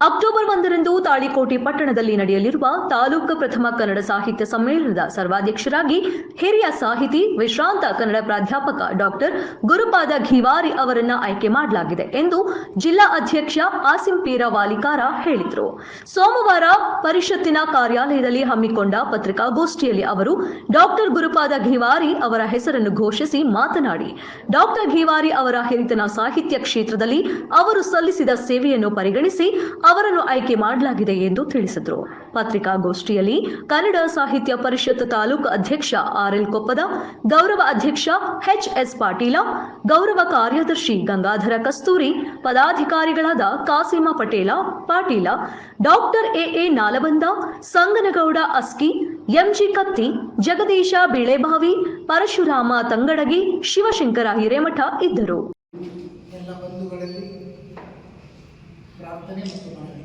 October ಒಂದರಂದು ತಾಳಿಕೋಟೆ ಪಟ್ಟಣದಲ್ಲಿ ನಡೆಯಲಿರುವ ತಾಲೂಕು ಪ್ರಥಮ ಕನ್ನಡ ಸಾಹಿತ್ಯ ಸಮ್ಮೇಳನದ ಸರ್ವಾಧ್ಯಕ್ಷರಾಗಿ ಹಿರಿಯ ಸಾಹಿತಿ, ವಿಶ್ರಾಂತ ಕನ್ನಡ ಪ್ರಾಧ್ಯಾಪಕ ಡಾಕ್ಟರ್ ಗುರುಪಾದ ಘಿವಾರಿ ಅವರನ್ನ ಆಯ್ಕೆ ಮಾಡಲಾಗಿದೆ ಎಂದು ಜಿಲ್ಲಾ ಅಧ್ಯಕ್ಷ ಆಸಿಂ ಪೀರ ವಾಲಿಕಾರ ಹೇಳಿದರು. ಸೋಮವಾರ ಪರಿಷತ್ತಿನ ಕಾರ್ಯಾಲಯದಲ್ಲಿ ಹಮ್ಮಿಕೊಂಡ ಪತ್ರಿಕಾಗೋಷ್ಠಿಯಲ್ಲಿ ಅವರು ಡಾಕ್ಟರ್ ಗುರುಪಾದ ಘಿವಾರಿ ಅವರ ಹೆಸರನ್ನು ಘೋಷಿಸಿ ಮಾತನಾಡಿ, ಡಾಕ್ಟರ್ ಘಿವಾರಿ ಅವರ ಹಿರಿತನ ಸಾಹಿತ್ಯ ಕ್ಷೇತ್ರದಲ್ಲಿ ಅವರು ಸಲ್ಲಿಸಿದ ಸೇವೆಯನ್ನು ಪರಿಗಣಿಸಿ ಅವರನ್ನು ಆಯ್ಕೆ ಮಾಡಲಾಗಿದೆ ಎಂದು ತಿಳಿಸಿದರು. ಪತ್ರಿಕಾಗೋಷ್ಠಿಯಲ್ಲಿ ಕನ್ನಡ ಸಾಹಿತ್ಯ ಪರಿಷತ್ ತಾಲೂಕು ಅಧ್ಯಕ್ಷ ಆರ್ಎಲ್ ಕೊಪ್ಪದ, ಗೌರವ ಅಧ್ಯಕ್ಷ ಎಚ್ ಎಸ್ ಪಾಟೀಲ, ಗೌರವ ಕಾರ್ಯದರ್ಶಿ Gangadhara Kasturi, ಪದಾಧಿಕಾರಿಗಳಾದ Kasim Patel, Patil, doctor A A Nalaband, Sanganagouda Aski, M G Katti, Jagadish Bilebavi, Parashuram Tangadagi, Shivashankar Hiremath ಇದ್ದರು. ಎಲ್ಲ ಬಂಧುಗಳಲ್ಲಿ ಪ್ರಾರ್ಥನೆ ಮತ್ತು ಮನವಿ.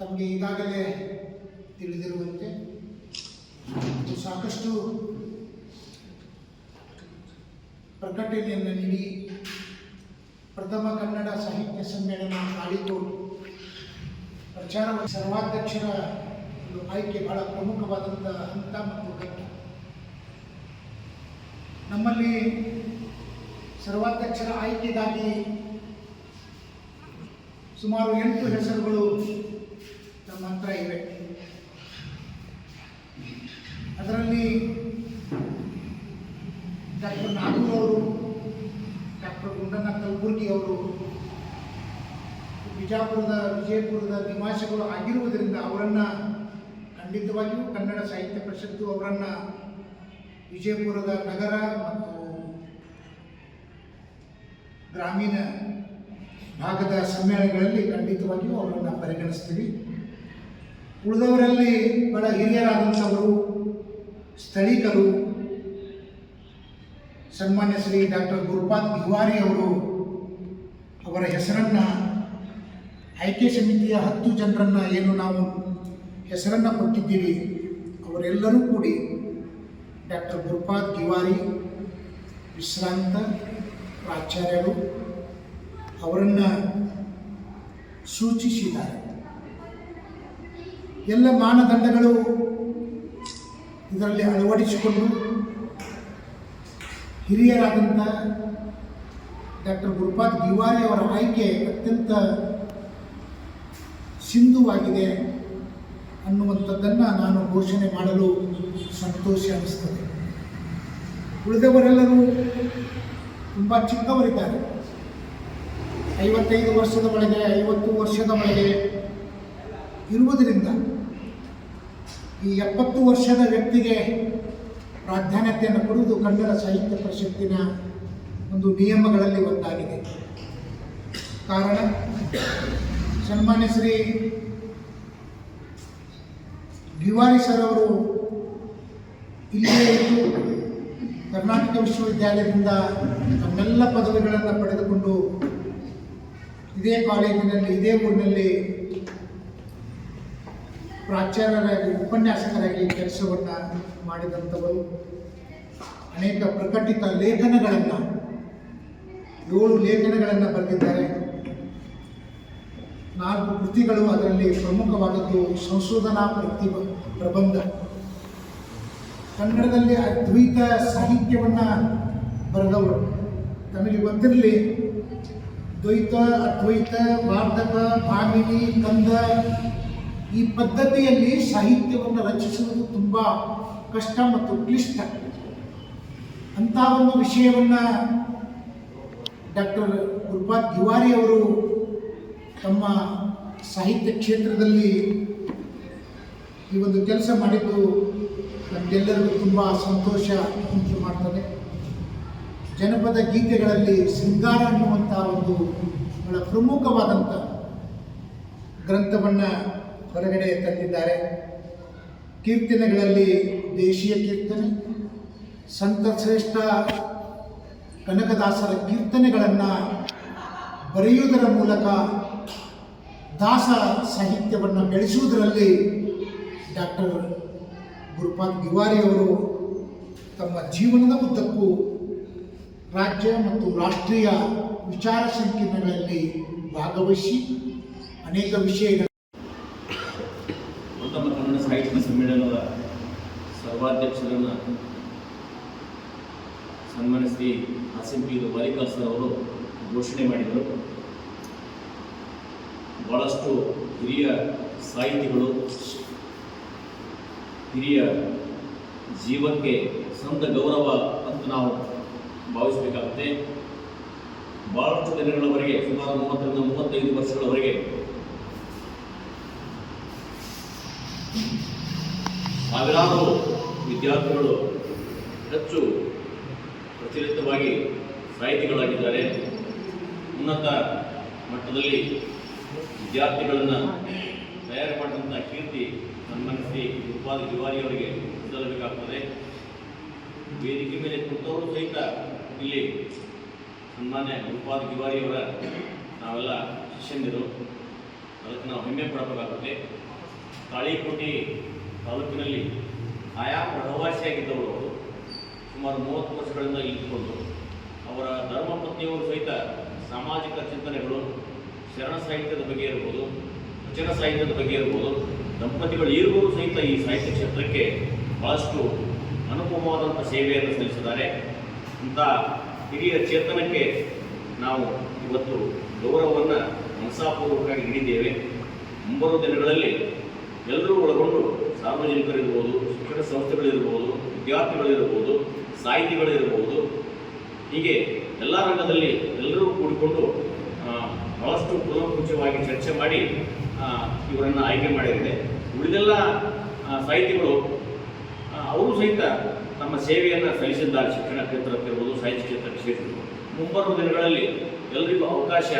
ತಮಗೆ ಈಗಾಗಲೇ ತಿಳಿದಿರುವಂತೆ ಸಾಕಷ್ಟು ಪ್ರಕಟಣೆಯನ್ನು ನೀಡಿ ಪ್ರಥಮ ಕನ್ನಡ ಸಾಹಿತ್ಯ ಸಮ್ಮೇಳನ ತಾಳಿಕೋಟು ಪ್ರಚಾರ ಸರ್ವಾಧ್ಯಕ್ಷರ ಒಂದು ಆಯ್ಕೆ ಬಹಳ ಪ್ರಮುಖವಾದಂಥ ಹಂತ ಮತ್ತು ಘಟ್ಟ. ನಮ್ಮಲ್ಲಿ ಸರ್ವಾಧ್ಯಕ್ಷರ ಆಯ್ಕೆಗಾಗಿ ಸುಮಾರು ಎಂಟು ಹೆಸರುಗಳು ನಮ್ಮ ಹತ್ರ ಇವೆ. ಅದರಲ್ಲಿ ಡಾಕ್ಟರ್ ನಾಗೂರ್ ಅವರು, ಡಾಕ್ಟರ್ ಗುಂಡಣ್ಣ ಕಲಬುರ್ಗಿ ಅವರು ಬಿಜಾಪುರದ, ವಿಜಯಪುರದ ನಿವಾಸಿಗಳು ಆಗಿರುವುದರಿಂದ ಅವರನ್ನು ಖಂಡಿತವಾಗಿಯೂ ಕನ್ನಡ ಸಾಹಿತ್ಯ ಪರಿಷತ್ತು ಅವರನ್ನು ವಿಜಯಪುರದ ನಗರ ಮತ್ತು ಗ್ರಾಮೀಣ ಭಾಗದ ಸಮ್ಮೇಳನಗಳಲ್ಲಿ ಖಂಡಿತವಾಗಿಯೂ ಅವರನ್ನು ಪರಿಗಣಿಸ್ತೀವಿ. ಉಳಿದವರಲ್ಲಿ ಬಹಳ ಹಿರಿಯರಾದಂಥವರು, ಸ್ಥಳೀಕರು, ಸನ್ಮಾನ್ಯ ಶ್ರೀ ಡಾಕ್ಟರ್ ಗುರುಪಾದ್ ದಿವಾರಿ ಅವರು ಅವರ ಹೆಸರನ್ನು, ಆಯ್ಕೆ ಸಮಿತಿಯ ಹತ್ತು ಜನರನ್ನು ಏನು ನಾವು ಹೆಸರನ್ನು ಕೊಟ್ಟಿದ್ದೀವಿ, ಅವರೆಲ್ಲರೂ ಕೂಡಿ ಡಾಕ್ಟರ್ ಗುರುಪಾದ್ ತಿವಾರಿ, ವಿಶ್ರಾಂತ ಪ್ರಾಚಾರ್ಯರು ಅವರನ್ನು ಸೂಚಿಸಿದ್ದಾರೆ. ಎಲ್ಲ ಮಾನದಂಡಗಳು ಇದರಲ್ಲಿ ಅಳವಡಿಸಿಕೊಂಡು ಹಿರಿಯರಾದಂಥ ಡಾಕ್ಟರ್ ಗುರುಪಾದ್ ಗಿವಾರಿ ಅವರ ಆಯ್ಕೆ ಅತ್ಯಂತ ಸಿಂಧುವಾಗಿದೆ ಅನ್ನುವಂಥದ್ದನ್ನು ನಾನು ಘೋಷಣೆ ಮಾಡಲು ಸಂತೋಷ ಅನಿಸ್ತದೆ. ಉಳಿದವರೆಲ್ಲರೂ ತುಂಬ ಚಿಕ್ಕವರಿದ್ದಾರೆ. ಐವತ್ತೈದು ವರ್ಷದ ಒಳಗೆ ಐವತ್ತು ವರ್ಷದ ಒಳಗೆ ಇರುವುದರಿಂದ ಈ ಎಪ್ಪತ್ತು ವರ್ಷದ ವ್ಯಕ್ತಿಗೆ ಪ್ರಾಧಾನ್ಯತೆಯನ್ನು ಕೊಡುವುದು ಕನ್ನಡ ಸಾಹಿತ್ಯ ಪರಿಷತ್ತಿನ ಒಂದು ನಿಯಮಗಳಲ್ಲಿ ಒಂದಾಗಿದೆ. ಕಾರಣ, ಸನ್ಮಾನ್ಯ ಶ್ರೀ ಗಿವಾರಿ ಸರ್ ಅವರು ಇಲ್ಲಿಯೇ ಇದ್ದು ಕರ್ನಾಟಕ ವಿಶ್ವವಿದ್ಯಾಲಯದಿಂದ ತಮ್ಮೆಲ್ಲ ಪದವಿಗಳನ್ನು ಪಡೆದುಕೊಂಡು ಇದೇ ಕಾಲೇಜಿನಲ್ಲಿ, ಇದೇ ಊರಿನಲ್ಲಿ ಪ್ರಾಚಾರ್ಯರಾಗಿ, ಉಪನ್ಯಾಸಕರಾಗಿ ಕೆಲಸವನ್ನು ಮಾಡಿದಂಥವರು, ಅನೇಕ ಪ್ರಕಟಿತ ಲೇಖನಗಳನ್ನು, ಏಳು ಲೇಖನಗಳನ್ನು ಬರೆದಿದ್ದಾರೆ. ನಾಲ್ಕು ಕೃತಿಗಳು ಅದರಲ್ಲಿ ಪ್ರಮುಖವಾದದ್ದು ಸಂಶೋಧನಾ ಪ್ರತಿ ಪ್ರಬಂಧ. ಕನ್ನಡದಲ್ಲಿ ಅದ್ವೈತ ಸಾಹಿತ್ಯವನ್ನು ಬರೆದವರು. ತಮಗೆ ಗೊತ್ತಿರಲಿ ದ್ವೈತ, ಅದ್ವೈತ ವಾರ್ಧಕ ಭಾಮಿನಿ, ಕಂದ ಈ ಪದ್ಧತಿಯಲ್ಲಿ ಸಾಹಿತ್ಯವನ್ನು ರಚಿಸುವುದು ತುಂಬ ಕಷ್ಟ ಮತ್ತು ಕ್ಲಿಷ್ಟ. ಅಂಥ ಒಂದು ವಿಷಯವನ್ನು ಡಾಕ್ಟರ್ ಗುರುಪಾದ್ ತಿವಾರಿ ಅವರು ತಮ್ಮ ಸಾಹಿತ್ಯ ಕ್ಷೇತ್ರದಲ್ಲಿ ಈ ಒಂದು ಕೆಲಸ ಮಾಡಿದ್ದು, ನಮಗೆಲ್ಲರಿಗೂ ತುಂಬ ಸಂತೋಷ ಉಂಟು ಮಾಡ್ತದೆ ಜನಪದ ಗೀತೆಗಳಲ್ಲಿ ಶೃಂಗಾರ ಅನ್ನುವಂಥ ಒಂದು ಬಹಳ ಪ್ರಮುಖವಾದಂಥ ಗ್ರಂಥವನ್ನು ಹೊರಗಡೆ ತಂದಿದ್ದಾರೆ. ಕೀರ್ತನೆಗಳಲ್ಲಿ ದೇಶೀಯ ಕೀರ್ತನೆ, ಸಂತ ಶ್ರೇಷ್ಠ ಕನಕದಾಸರ ಕೀರ್ತನೆಗಳನ್ನು ಬರೆಯುವುದರ ಮೂಲಕ ದಾಸ ಸಾಹಿತ್ಯವನ್ನು ಬೆಳೆಸುವುದರಲ್ಲಿ ಡಾಕ್ಟರ್ ಗುರುಪಾದ್ ಗಿವಾರಿ ಅವರು ತಮ್ಮ ಜೀವನದ ಉದ್ದಕ್ಕೂ ರಾಜ್ಯ ಮತ್ತು ರಾಷ್ಟ್ರೀಯ ವಿಚಾರ ಸಂಕಿರಣಗಳಲ್ಲಿ ಭಾಗವಹಿಸಿ ಅನೇಕ ವಿಷಯಗಳ ಉತ್ತಮ ಕನ್ನಡ ಸಾಹಿತ್ಯ ಸಮ್ಮೇಳನದ ಸರ್ವಾಧ್ಯಕ್ಷರನ್ನು ಸನ್ಮಾನಿಸಿ ಶ್ರೀ ಹಾಸಿಂ ಪಿ ಸರ್ ಅವರು ಘೋಷಣೆ ಮಾಡಿದರು. ಭಾಳಷ್ಟು ಹಿರಿಯ ಸಾಹಿತಿಗಳು ಹಿರಿಯ ಜೀವಕ್ಕೆ ಸ್ವಂತ ಗೌರವ ಅಂತ ನಾವು ಭಾವಿಸಬೇಕಾಗುತ್ತೆ. ಬಹಳಷ್ಟು ದಿನಗಳವರೆಗೆ ಸುಮಾರು ಮೂವತ್ತರಿಂದ ಮೂವತ್ತೈದು ವರ್ಷಗಳವರೆಗೆ ಸಾವಿರಾರು ವಿದ್ಯಾರ್ಥಿಗಳು ಹೆಚ್ಚು ಪ್ರಚಲಿತವಾಗಿ ಸಾಹಿತಿಗಳಾಗಿದ್ದಾರೆ. ಉನ್ನತ ಮಟ್ಟದಲ್ಲಿ ವಿದ್ಯಾರ್ಥಿಗಳನ್ನು ತಯಾರು ಮಾಡಿದಂಥ ಕೀರ್ತಿ ಸನ್ಮಾನಿಸಿ ಗುರುಪಾದ ತಿವಾರಿಯವರಿಗೆ ಸಲ್ಲಬೇಕಾಗ್ತದೆ ವೇದಿಕೆ ಮೇಲೆ ಕುಳಿತವರು ಸಹಿತ ಇಲ್ಲಿ ಸನ್ಮಾನ್ಯ ಗುರುಪಾದ ತಿವಾರಿಯವರ ನಾವೆಲ್ಲ ಶಿಷ್ಯಂದಿರು. ಅದಕ್ಕೆ ನಾವು ಹೆಮ್ಮೆ ಪಡಬೇಕಾಗುತ್ತೆ. ತಾಳಿಕೋಟೆ ತಾಲೂಕಿನಲ್ಲಿ ಆಯಾ ಪ್ರವಾಸಿಯಾಗಿದ್ದವರು ಸುಮಾರು ಮೂವತ್ತು ವರ್ಷಗಳಿಂದ ಇದ್ದುಕೊಂಡು ಅವರ ಧರ್ಮಪತ್ನಿಯವರು ಸಹಿತ ಸಾಮಾಜಿಕ ಚಿಂತನೆಗಳು, ಶರಣ ಸಾಹಿತ್ಯದ ಬಗ್ಗೆ ಇರ್ಬೋದು, ವಚನ ಸಾಹಿತ್ಯದ ಬಗ್ಗೆ ಇರ್ಬೋದು, ದಂಪತಿಗಳು ಇರುವವರು ಸಹಿತ ಈ ಸಾಹಿತ್ಯ ಕ್ಷೇತ್ರಕ್ಕೆ ಬಹಳಷ್ಟು ಅನುಪಮವಾದಂಥ ಸೇವೆಯನ್ನು ಸಲ್ಲಿಸಿದ್ದಾರೆ. ಇಂಥ ಹಿರಿಯ ಚೇತನಕ್ಕೆ ನಾವು ಇವತ್ತು ಗೌರವವನ್ನು ಮನಸಾಪೂರ್ವಕವಾಗಿ ನೀಡಿದ್ದೇವೆ. ಮುಂಬರುವ ದಿನಗಳಲ್ಲಿ ಎಲ್ಲರೂ ಒಳಗೊಂಡು ಸಾರ್ವಜನಿಕರಿರ್ಬೋದು, ಶಿಕ್ಷಣ ಸಂಸ್ಥೆಗಳಿರ್ಬೋದು, ವಿದ್ಯಾರ್ಥಿಗಳಿರ್ಬೋದು, ಸಾಹಿತಿಗಳಿರ್ಬೋದು, ಹೀಗೆ ಎಲ್ಲ ರಂಗದಲ್ಲಿ ಎಲ್ಲರೂ ಕೂಡಿಕೊಂಡು ಬಹಳಷ್ಟು ಕೂಲಂಕುಷವಾಗಿ ಚರ್ಚೆ ಮಾಡಿ ಇವರನ್ನು ಆಯ್ಕೆ ಮಾಡಿದ್ದೆ ಉಳಿದೆಲ್ಲ ಸಾಹಿತಿಗಳು ಅವರು ಸಹಿತ ತಮ್ಮ ಸೇವೆಯನ್ನು ಸಲ್ಲಿಸಿದ್ದಾರೆ ಶಿಕ್ಷಣ ಕ್ಷೇತ್ರಕ್ಕಿರ್ಬೋದು ಸಾಹಿತ್ಯ ಕ್ಷೇತ್ರಕ್ಕೆ ಸೇರಿರ್ಬೋದು ಮುಂಬರುವ ದಿನಗಳಲ್ಲಿ ಎಲ್ಲರಿಗೂ ಅವಕಾಶ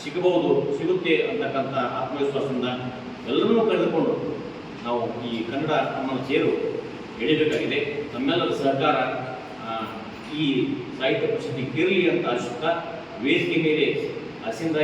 ಸಿಗಬಹುದು, ಸಿಗುತ್ತೆ ಅಂತಕ್ಕಂಥ ಆತ್ಮವಿಶ್ವಾಸದಿಂದ ಎಲ್ಲರನ್ನೂ ಕರೆದುಕೊಂಡು ನಾವು ಈ ಕನ್ನಡ ನಮ್ಮ ಸೇರು ಎಳಿಬೇಕಾಗಿದೆ. ನಮ್ಮೆಲ್ಲರ ಸಹಕಾರ ಈ ಸಾಹಿತ್ಯ ಪ್ರಶಸ್ತಿ ಇರಲಿ ಅಂತ ಆಶಿಸ್ತಾ ವೇದಿಕೆ ಮೇಲೆ ಹಸಿಂದ